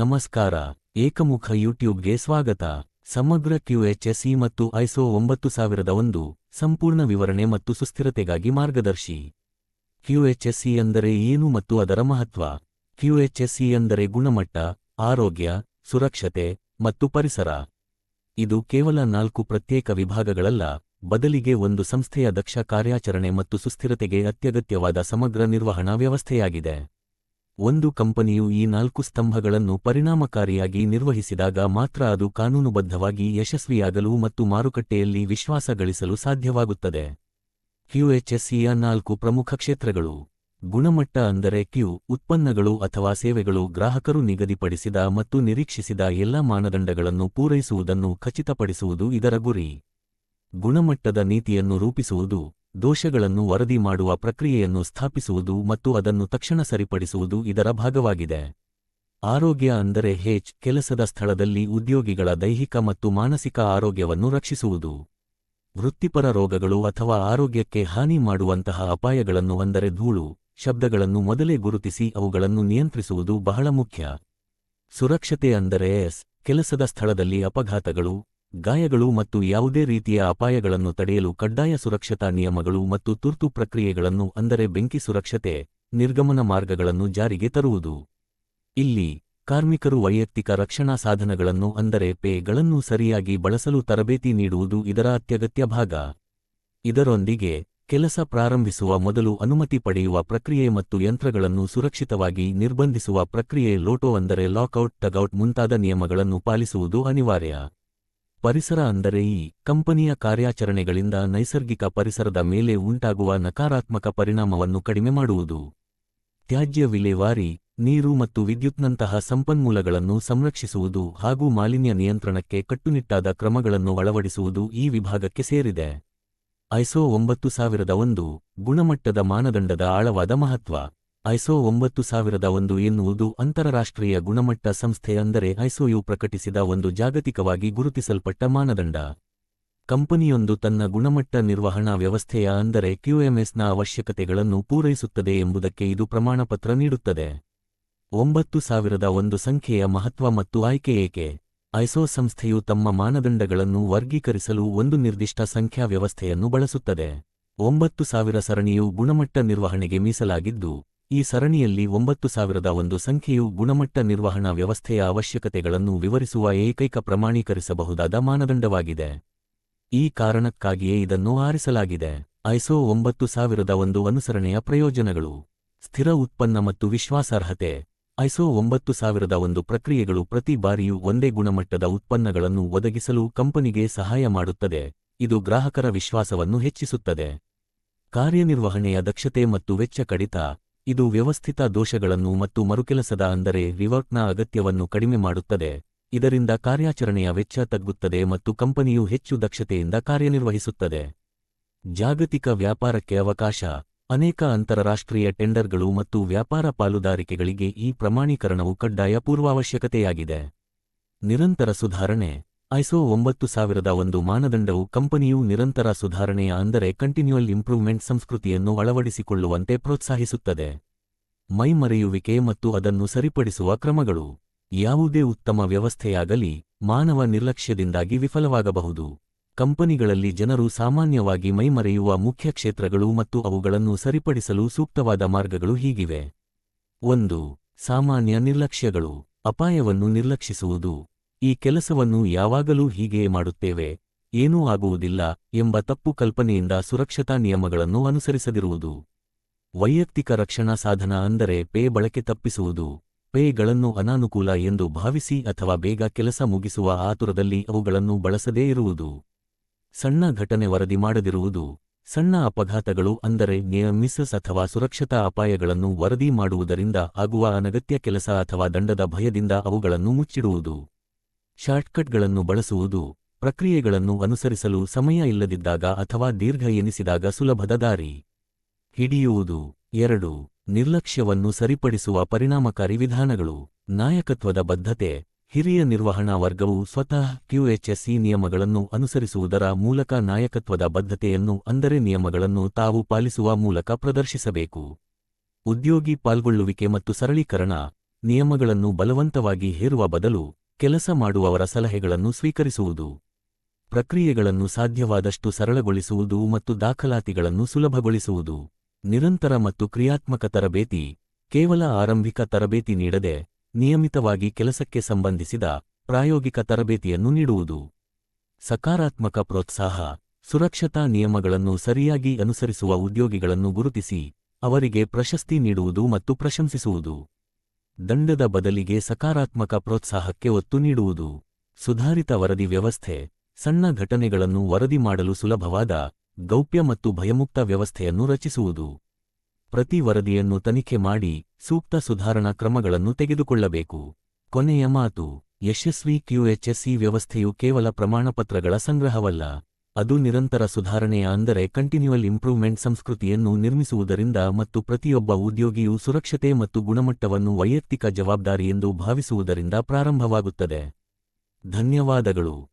ನಮಸ್ಕಾರ, ಏಕಮುಖ ಯೂಟ್ಯೂಬ್ಗೆ ಸ್ವಾಗತ. ಸಮಗ್ರ ಕ್ಯೂಎಚ್ಎಸ್ಇ ಮತ್ತು ಐಸೋ ಒಂಬತ್ತು ಸಾವಿರದ ಒಂದು ಸಂಪೂರ್ಣ ವಿವರಣೆ ಮತ್ತು ಸುಸ್ಥಿರತೆಗಾಗಿ ಮಾರ್ಗದರ್ಶಿ. ಕ್ಯೂಎಚ್ಎಸ್ಇ ಎಂದರೆ ಏನು ಮತ್ತು ಅದರ ಮಹತ್ವ? ಕ್ಯೂಎಚ್ಎಸ್ಇ ಎಂದರೆ ಗುಣಮಟ್ಟ, ಆರೋಗ್ಯ, ಸುರಕ್ಷತೆ ಮತ್ತು ಪರಿಸರ. ಇದು ಕೇವಲ ನಾಲ್ಕು ಪ್ರತ್ಯೇಕ ವಿಭಾಗಗಳಲ್ಲ, ಬದಲಿಗೆ ಒಂದು ಸಂಸ್ಥೆಯ ದಕ್ಷ ಕಾರ್ಯಾಚರಣೆ ಮತ್ತು ಸುಸ್ಥಿರತೆಗೆ ಅತ್ಯಗತ್ಯವಾದ ಸಮಗ್ರ ನಿರ್ವಹಣಾ ವ್ಯವಸ್ಥೆಯಾಗಿದೆ. ಒಂದು ಕಂಪನಿಯು ಈ ನಾಲ್ಕು ಸ್ತಂಭಗಳನ್ನು ಪರಿಣಾಮಕಾರಿಯಾಗಿ ನಿರ್ವಹಿಸಿದಾಗ ಮಾತ್ರ ಅದು ಕಾನೂನುಬದ್ಧವಾಗಿ ಯಶಸ್ವಿಯಾಗಲು ಮತ್ತು ಮಾರುಕಟ್ಟೆಯಲ್ಲಿ ವಿಶ್ವಾಸ ಗಳಿಸಲು ಸಾಧ್ಯವಾಗುತ್ತದೆ ಕ್ಯೂಎಚ್ಎಸ್ಇಯ ನಾಲ್ಕು ಪ್ರಮುಖ ಕ್ಷೇತ್ರಗಳು. ಗುಣಮಟ್ಟ ಅಂದರೆ ಕ್ಯೂ, ಉತ್ಪನ್ನಗಳು ಅಥವಾ ಸೇವೆಗಳು ಗ್ರಾಹಕರು ನಿಗದಿಪಡಿಸಿದ ಮತ್ತು ನಿರೀಕ್ಷಿಸಿದ ಎಲ್ಲ ಮಾನದಂಡಗಳನ್ನು ಪೂರೈಸುವುದನ್ನು ಖಚಿತಪಡಿಸುವುದು ಇದರ ಗುರಿ. ಗುಣಮಟ್ಟದ ನೀತಿಯನ್ನು ರೂಪಿಸುವುದು. ದೋಷಗಳನ್ನು ವರದಿ ಮಾಡುವ ಪ್ರಕ್ರಿಯೆಯನ್ನು ಸ್ಥಾಪಿಸುವುದು ಮತ್ತು ಅದನ್ನು ತಕ್ಷಣ ಸರಿಪಡಿಸುವುದು ಇದರ ಭಾಗವಾಗಿದೆ. ಆರೋಗ್ಯ ಅಂದರೆ ಹೆಚ್, ಕೆಲಸದ ಸ್ಥಳದಲ್ಲಿ ಉದ್ಯೋಗಿಗಳ ದೈಹಿಕ ಮತ್ತು ಮಾನಸಿಕ ಆರೋಗ್ಯವನ್ನು ರಕ್ಷಿಸುವುದು. ವೃತ್ತಿಪರ ರೋಗಗಳು ಅಥವಾ ಆರೋಗ್ಯಕ್ಕೆ ಹಾನಿ ಮಾಡುವಂತಹ ಅಪಾಯಗಳನ್ನು ಅಂದರೆ ಧೂಳು, ಶಬ್ದಗಳನ್ನು ಮೊದಲೇ ಗುರುತಿಸಿ ಅವುಗಳನ್ನು ನಿಯಂತ್ರಿಸುವುದು ಬಹಳ ಮುಖ್ಯ. ಸುರಕ್ಷತೆ ಅಂದರೆ ಎಸ್, ಕೆಲಸದ ಸ್ಥಳದಲ್ಲಿ ಅಪಘಾತಗಳು ಗಾಯಗಳು ಮತ್ತು ಯಾವುದೇ ರೀತಿಯ ಅಪಾಯಗಳನ್ನು ತಡೆಯಲು ಕಡ್ಡಾಯ ಸುರಕ್ಷತಾ ನಿಯಮಗಳು ಮತ್ತು ತುರ್ತು ಪ್ರಕ್ರಿಯೆಗಳನ್ನು, ಅಂದರೆ ಬೆಂಕಿ ಸುರಕ್ಷತೆ, ನಿರ್ಗಮನ ಮಾರ್ಗಗಳನ್ನು ಜಾರಿಗೆ ತರುವುದು. ಇಲ್ಲಿ ಕಾರ್ಮಿಕರು ವೈಯಕ್ತಿಕ ರಕ್ಷಣಾ ಸಾಧನಗಳನ್ನು, ಅಂದರೆ ಪೇಗಳನ್ನು ಸರಿಯಾಗಿ ಬಳಸಲು ತರಬೇತಿ ನೀಡುವುದು ಇದರ ಅತ್ಯಗತ್ಯ ಭಾಗ. ಇದರೊಂದಿಗೆ ಕೆಲಸ ಪ್ರಾರಂಭಿಸುವ ಮೊದಲು ಅನುಮತಿ ಪಡೆಯುವ ಪ್ರಕ್ರಿಯೆ ಮತ್ತು ಯಂತ್ರಗಳನ್ನು ಸುರಕ್ಷಿತವಾಗಿ ನಿರ್ಬಂಧಿಸುವ ಪ್ರಕ್ರಿಯೆ ಲೋಟೋ, ಅಂದರೆ ಲಾಕ್ಔಟ್ ಟಗೌಟ್ ಮುಂತಾದ ನಿಯಮಗಳನ್ನು ಪಾಲಿಸುವುದು ಅನಿವಾರ್ಯ. ಪರಿಸರ ಅಂದರೆ ಈ ಕಂಪನಿಯ ಕಾರ್ಯಾಚರಣೆಗಳಿಂದ ನೈಸರ್ಗಿಕ ಪರಿಸರದ ಮೇಲೆ ಉಂಟಾಗುವ ನಕಾರಾತ್ಮಕ ಪರಿಣಾಮವನ್ನು ಕಡಿಮೆ ಮಾಡುವುದು. ತ್ಯಾಜ್ಯ ವಿಲೇವಾರಿ, ನೀರು ಮತ್ತು ವಿದ್ಯುತ್ನಂತಹ ಸಂಪನ್ಮೂಲಗಳನ್ನು ಸಂರಕ್ಷಿಸುವುದು ಹಾಗೂ ಮಾಲಿನ್ಯ ನಿಯಂತ್ರಣಕ್ಕೆ ಕಟ್ಟುನಿಟ್ಟಾದ ಕ್ರಮಗಳನ್ನು ಅಳವಡಿಸುವುದು ಈ ವಿಭಾಗಕ್ಕೆ ಸೇರಿದೆ. ಐಸೋ ಒಂಬತ್ತು ಸಾವಿರದ ಒಂದು ಗುಣಮಟ್ಟದ ಮಾನದಂಡದ ಆಳವಾದ ಮಹತ್ವ. ಐಸೋ ಒಂಬತ್ತು ಸಾವಿರದ ಒಂದು ಎನ್ನುವುದು ಅಂತಾರಾಷ್ಟ್ರೀಯ ಗುಣಮಟ್ಟ ಸಂಸ್ಥೆ ಅಂದರೆ ಐಸೋಯು ಪ್ರಕಟಿಸಿದ ಒಂದು ಜಾಗತಿಕವಾಗಿ ಗುರುತಿಸಲ್ಪಟ್ಟ ಮಾನದಂಡ. ಕಂಪನಿಯೊಂದು ತನ್ನ ಗುಣಮಟ್ಟ ನಿರ್ವಹಣಾ ವ್ಯವಸ್ಥೆಯ ಅಂದರೆ ಕ್ಯೂಎಂಎಸ್ನ ಅವಶ್ಯಕತೆಗಳನ್ನು ಪೂರೈಸುತ್ತದೆ ಎಂಬುದಕ್ಕೆ ಇದು ಪ್ರಮಾಣಪತ್ರ ನೀಡುತ್ತದೆ. ಒಂಬತ್ತು ಸಾವಿರದ ಒಂದು ಸಂಖ್ಯೆಯ ಮಹತ್ವ ಮತ್ತು ಆಯ್ಕೆ ಏಕೆ? ಐಸೋ ಸಂಸ್ಥೆಯು ತಮ್ಮ ಮಾನದಂಡಗಳನ್ನು ವರ್ಗೀಕರಿಸಲು ಒಂದು ನಿರ್ದಿಷ್ಟ ಸಂಖ್ಯಾ ವ್ಯವಸ್ಥೆಯನ್ನು ಬಳಸುತ್ತದೆ. ಒಂಬತ್ತು ಸಾವಿರ ಸರಣಿಯು ಗುಣಮಟ್ಟ ನಿರ್ವಹಣೆಗೆ ಮೀಸಲಾಗಿದ್ದು ಈ ಸರಣಿಯಲ್ಲಿ ಒಂಬತ್ತು ಸಾವಿರದ ಒಂದು ಸಂಖ್ಯೆಯು ಗುಣಮಟ್ಟ ನಿರ್ವಹಣಾ ವ್ಯವಸ್ಥೆಯ ಅವಶ್ಯಕತೆಗಳನ್ನು ವಿವರಿಸುವ ಏಕೈಕ ಪ್ರಮಾಣೀಕರಿಸಬಹುದಾದ ಮಾನದಂಡವಾಗಿದೆ. ಈ ಕಾರಣಕ್ಕಾಗಿಯೇ ಇದನ್ನು ಆರಿಸಲಾಗಿದೆ. ಐಸೋ ಒಂಬತ್ತು ಸಾವಿರದ ಒಂದು ಅನುಸರಣೆಯ ಪ್ರಯೋಜನಗಳು. ಸ್ಥಿರ ಉತ್ಪನ್ನ ಮತ್ತು ವಿಶ್ವಾಸಾರ್ಹತೆ. ಐಸೋ ಒಂಬತ್ತು ಸಾವಿರದ ಒಂದು ಪ್ರಕ್ರಿಯೆಗಳು ಪ್ರತಿ ಬಾರಿಯೂ ಒಂದೇ ಗುಣಮಟ್ಟದ ಉತ್ಪನ್ನಗಳನ್ನು ಒದಗಿಸಲು ಕಂಪನಿಗೆ ಸಹಾಯ ಮಾಡುತ್ತದೆ. ಇದು ಗ್ರಾಹಕರ ವಿಶ್ವಾಸವನ್ನು ಹೆಚ್ಚಿಸುತ್ತದೆ. ಕಾರ್ಯನಿರ್ವಹಣೆಯ ದಕ್ಷತೆ ಮತ್ತು ವೆಚ್ಚ ಕಡಿತ. ಇದು ವ್ಯವಸ್ಥಿತ ದೋಷಗಳನ್ನು ಮತ್ತು ಮರುಕೆಲಸದ ಅಂದರೆ ರಿವರ್ಟ್ನ ಅಗತ್ಯವನ್ನು ಕಡಿಮೆ ಮಾಡುತ್ತದೆ. ಇದರಿಂದ ಕಾರ್ಯಾಚರಣೆಯ ವೆಚ್ಚ ತಗ್ಗುತ್ತದೆ ಮತ್ತು ಕಂಪನಿಯು ಹೆಚ್ಚು ದಕ್ಷತೆಯಿಂದ ಕಾರ್ಯನಿರ್ವಹಿಸುತ್ತದೆ. ಜಾಗತಿಕ ವ್ಯಾಪಾರಕ್ಕೆ ಅವಕಾಶ. ಅನೇಕ ಅಂತರರಾಷ್ಟ್ರೀಯ ಟೆಂಡರ್ಗಳು ಮತ್ತು ವ್ಯಾಪಾರ ಪಾಲುದಾರಿಕೆಗಳಿಗೆ ಈ ಪ್ರಮಾಣೀಕರಣವು ಕಡ್ಡಾಯ ಪೂರ್ವಾವಶ್ಯಕತೆಯಾಗಿದೆ. ನಿರಂತರ ಸುಧಾರಣೆ. ಐಸೋ ಒಂಬತ್ತು ಸಾವಿರದ ಒಂದು ಮಾನದಂಡವು ಕಂಪನಿಯು ನಿರಂತರ ಸುಧಾರಣೆಯ ಅಂದರೆ ಕಂಟಿನ್ಯೂಯಲ್ ಇಂಪ್ರೂವ್ಮೆಂಟ್ ಸಂಸ್ಕೃತಿಯನ್ನು ಅಳವಡಿಸಿಕೊಳ್ಳುವಂತೆ ಪ್ರೋತ್ಸಾಹಿಸುತ್ತದೆ. ಮೈಮರೆಯುವಿಕೆ ಮತ್ತು ಅದನ್ನು ಸರಿಪಡಿಸುವ ಕ್ರಮಗಳು ಯಾವುದೇ ಉತ್ತಮ ವ್ಯವಸ್ಥೆಯಾಗಲಿ ಮಾನವ ನಿರ್ಲಕ್ಷ್ಯದಿಂದಾಗಿ ವಿಫಲವಾಗಬಹುದು. ಕಂಪನಿಗಳಲ್ಲಿ ಜನರು ಸಾಮಾನ್ಯವಾಗಿ ಮೈಮರೆಯುವ ಮುಖ್ಯ ಕ್ಷೇತ್ರಗಳು ಮತ್ತು ಅವುಗಳನ್ನು ಸರಿಪಡಿಸಲು ಸೂಕ್ತವಾದ ಮಾರ್ಗಗಳು ಹೀಗಿವೆ. ಒಂದು, ಸಾಮಾನ್ಯ ನಿರ್ಲಕ್ಷ್ಯಗಳು. ಅಪಾಯವನ್ನು ನಿರ್ಲಕ್ಷಿಸುವುದು. ಈ ಕೆಲಸವನ್ನು ಯಾವಾಗಲೂ ಹೀಗೆಯೇ ಮಾಡುತ್ತೇವೆ, ಏನೂ ಆಗುವುದಿಲ್ಲ ಎಂಬ ತಪ್ಪು ಕಲ್ಪನೆಯಿಂದ ಸುರಕ್ಷತಾ ನಿಯಮಗಳನ್ನು ಅನುಸರಿಸದಿರುವುದು. ವೈಯಕ್ತಿಕ ರಕ್ಷಣಾ ಸಾಧನ ಅಂದರೆ ಪೇ ಬಳಕೆ ತಪ್ಪಿಸುವುದು. ಪೇಗಳನ್ನು ಅನಾನುಕೂಲ ಎಂದು ಭಾವಿಸಿ ಅಥವಾ ಬೇಗ ಕೆಲಸ ಮುಗಿಸುವ ಆತುರದಲ್ಲಿ ಅವುಗಳನ್ನು ಬಳಸದೇ ಇರುವುದು. ಸಣ್ಣ ಘಟನೆ ವರದಿ ಮಾಡದಿರುವುದು. ಸಣ್ಣ ಅಪಘಾತಗಳು ಅಂದರೆ ನಿಯಮಿಸಸ್ ಅಥವಾ ಸುರಕ್ಷತಾ ಅಪಾಯಗಳನ್ನು ವರದಿ ಮಾಡುವುದರಿಂದ ಆಗುವ ಅನಗತ್ಯ ಕೆಲಸ ಅಥವಾ ದಂಡದ ಭಯದಿಂದ ಅವುಗಳನ್ನು ಮುಚ್ಚಿಡುವುದು. ಶಾರ್ಟ್ಕಟ್ಗಳನ್ನು ಬಳಸುವುದು ಪ್ರಕ್ರಿಯೆಗಳನ್ನು ಅನುಸರಿಸಲು ಸಮಯ ಇಲ್ಲದಿದ್ದಾಗ ಅಥವಾ ದೀರ್ಘ ಎನಿಸಿದಾಗ ಸುಲಭದ ದಾರಿ. ಹಿಡಿಯುವುದು ಎರಡು, ನಿರ್ಲಕ್ಷ್ಯವನ್ನು ಸರಿಪಡಿಸುವ ಪರಿಣಾಮಕಾರಿ ವಿಧಾನಗಳು. ನಾಯಕತ್ವದ ಬದ್ಧತೆ, ಹಿರಿಯ ನಿರ್ವಹಣಾ ವರ್ಗವು ಸ್ವತಃ ಕ್ಯೂಎಚ್ಎಸ್ಇ ನಿಯಮಗಳನ್ನು ಅನುಸರಿಸುವುದರ ಮೂಲಕ ನಾಯಕತ್ವದ ಬದ್ಧತೆಯನ್ನು ಅಂದರೆ ನಿಯಮಗಳನ್ನು ತಾವು ಪಾಲಿಸುವ ಮೂಲಕ ಪ್ರದರ್ಶಿಸಬೇಕು. ಉದ್ಯೋಗಿ ಪಾಲ್ಗೊಳ್ಳುವಿಕೆ ಮತ್ತು ಸರಳೀಕರಣ, ನಿಯಮಗಳನ್ನು ಬಲವಂತವಾಗಿ ಹೇರುವ ಬದಲು ಕೆಲಸ ಮಾಡುವವರ ಸಲಹೆಗಳನ್ನು ಸ್ವೀಕರಿಸುವುದು. ಪ್ರಕ್ರಿಯೆಗಳನ್ನು ಸಾಧ್ಯವಾದಷ್ಟು ಸರಳಗೊಳಿಸುವುದು ಮತ್ತು ದಾಖಲಾತಿಗಳನ್ನು ಸುಲಭಗೊಳಿಸುವುದು. ನಿರಂತರ ಮತ್ತು ಕ್ರಿಯಾತ್ಮಕ ತರಬೇತಿ, ಕೇವಲ ಆರಂಭಿಕ ತರಬೇತಿ ನೀಡದೆ, ನಿಯಮಿತವಾಗಿ ಕೆಲಸಕ್ಕೆ ಸಂಬಂಧಿಸಿದ ಪ್ರಾಯೋಗಿಕ ತರಬೇತಿಯನ್ನು ನೀಡುವುದು. ಸಕಾರಾತ್ಮಕ ಪ್ರೋತ್ಸಾಹ, ಸುರಕ್ಷತಾ ನಿಯಮಗಳನ್ನು ಸರಿಯಾಗಿ ಅನುಸರಿಸುವ ಉದ್ಯೋಗಿಗಳನ್ನು ಗುರುತಿಸಿ, ಅವರಿಗೆ ಪ್ರಶಸ್ತಿ ನೀಡುವುದು ಮತ್ತು ಪ್ರಶಂಸಿಸುವುದು. ದಂಡದ ಬದಲಿಗೆ ಸಕಾರಾತ್ಮಕ ಪ್ರೋತ್ಸಾಹಕ್ಕೆ ಒತ್ತು ನೀಡುವುದು. ಸುಧಾರಿತ ವರದಿ ವ್ಯವಸ್ಥೆ, ಸಣ್ಣ ಘಟನೆಗಳನ್ನು ವರದಿ ಮಾಡಲು ಸುಲಭವಾದ, ಗೌಪ್ಯ ಮತ್ತು ಭಯಮುಕ್ತ ವ್ಯವಸ್ಥೆಯನ್ನು ರಚಿಸುವುದು. ಪ್ರತಿ ವರದಿಯನ್ನು ತನಿಖೆ ಮಾಡಿ, ಸೂಕ್ತ ಸುಧಾರಣಾ ಕ್ರಮಗಳನ್ನು ತೆಗೆದುಕೊಳ್ಳಬೇಕು. ಕೊನೆಯ ಮಾತು, ಯಶಸ್ವಿ ಕ್ಯೂಎಚ್ಎಸ್ಸಿ ವ್ಯವಸ್ಥೆಯು ಕೇವಲ ಪ್ರಮಾಣಪತ್ರಗಳ ಸಂಗ್ರಹವಲ್ಲ. ಅದು ನಿರಂತರ ಸುಧಾರಣೆಯ ಅಂದರೆ ಕಂಟಿನ್ಯೂಯಲ್ ಇಂಪ್ರೂವ್ಮೆಂಟ್ ಸಂಸ್ಕೃತಿಯನ್ನು ನಿರ್ಮಿಸುವುದರಿಂದ ಮತ್ತು ಪ್ರತಿಯೊಬ್ಬ ಉದ್ಯೋಗಿಯು ಸುರಕ್ಷತೆ ಮತ್ತು ಗುಣಮಟ್ಟವನ್ನು ವೈಯಕ್ತಿಕ ಜವಾಬ್ದಾರಿ ಎಂದು ಭಾವಿಸುವುದರಿಂದ ಪ್ರಾರಂಭವಾಗುತ್ತದೆ. ಧನ್ಯವಾದಗಳು.